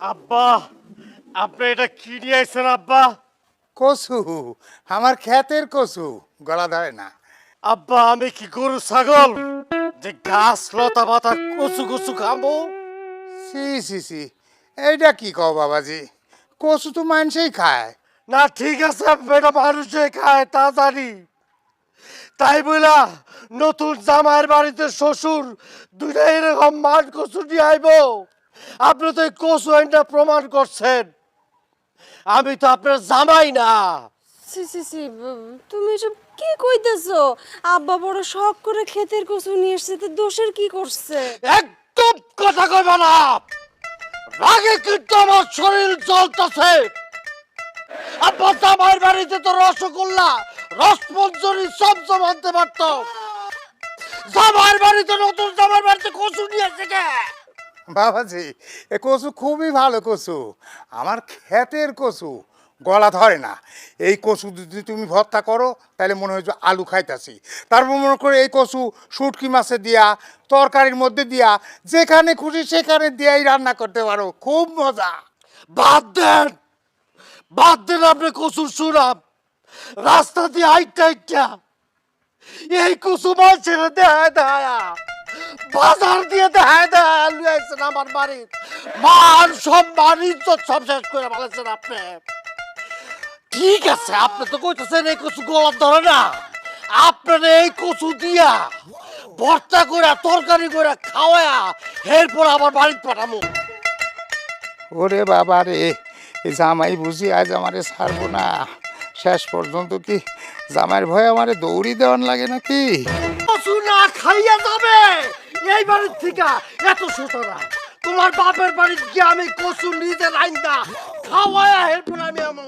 আব্বা আপনি এটা কি নিয়ে আইছেন আব্বা? কচু আমার ক্ষেতের কচু গলা ধরে না। আব্বা আমি কি গরু ছাগল? যে গাছ লতা পাতা কচু কচু খাব? সি সি সি এইটা কি কও বাবাজি? কচু তো মানুষই খায়। না ঠিক আছে এটা মানুষে খায় তা জানি। তাই বলা নতুন জামাইয়ের বাড়িতে শ্বশুর দুইটা এরকম মান কচু নিয়ে আইব। আপনি তো এই কচু আইনটা প্রমাণ করছেন। আমি তো আপনার জামাই না। সি সি সি তুমি এসব কি কইতেছো? আব্বা বড় শখ করে ক্ষেতের কচু নিয়ে এসছে তো দোষের কি করছে? একদম কথা কইবা না। রাগে কিন্তু আমার শরীর জ্বলতেছে। আব্বা জামাইয়ের বাড়িতে তো রসগোল্লা রসমঞ্জরি সব আনতে পারত। জামাইয়ের বাড়িতে নতুন জামাইয়ের বাড়িতে কচু নিয়ে এসে কে বাবাজি, এ কচু খুবই ভালো কচু। আমার ক্ষেতের কচু, গলা ধরে না। এই কচু যদি তুমি ভর্তা করো, তাহলে মনে হয় যে আলু খাইতাছি। তারপর মনে করে এই কচু শুটকি মাছে দিয়া, তরকারির মধ্যে দিয়া, যেখানে খুশি সেখানে দিয়াই রান্না করতে পারো। খুব মজা। বাদ দেন। বাদ দেন আপনি কচুর সুরাম। রাস্তা দিয়ে আইটা আইটা এই কচু মাছের দেখায় দেখায়া বাজার দিয়ে দেখায় দেখায় লুয়াইছেন আমার বাড়ি মান সম্মান ইজ্জত সব শেষ করে ফেলেছেন আপনি। ঠিক আছে আপনি তো কইতেছেন এই কচু গলার ধরে না। আপনার এই কচু দিয়া ভর্তা করে তরকারি করে খাওয়া এরপর আমার বাড়িতে পাঠামো। ওরে বাবা রে এই জামাই বুঝি আজ আমারে ছাড়বো না। শেষ পর্যন্ত কি জামাইয়ের ভয়ে আমারে দৌড়ি দেওয়ান লাগে নাকি? কচু না খাইয়া যাবে। এই বাড়ির থেকে এত সুতরা। তোমার বাপের বাড়ির গিয়ে আমি কচু নিজে রাইন্দা, খাওয়ায় হেল্প আমি আমার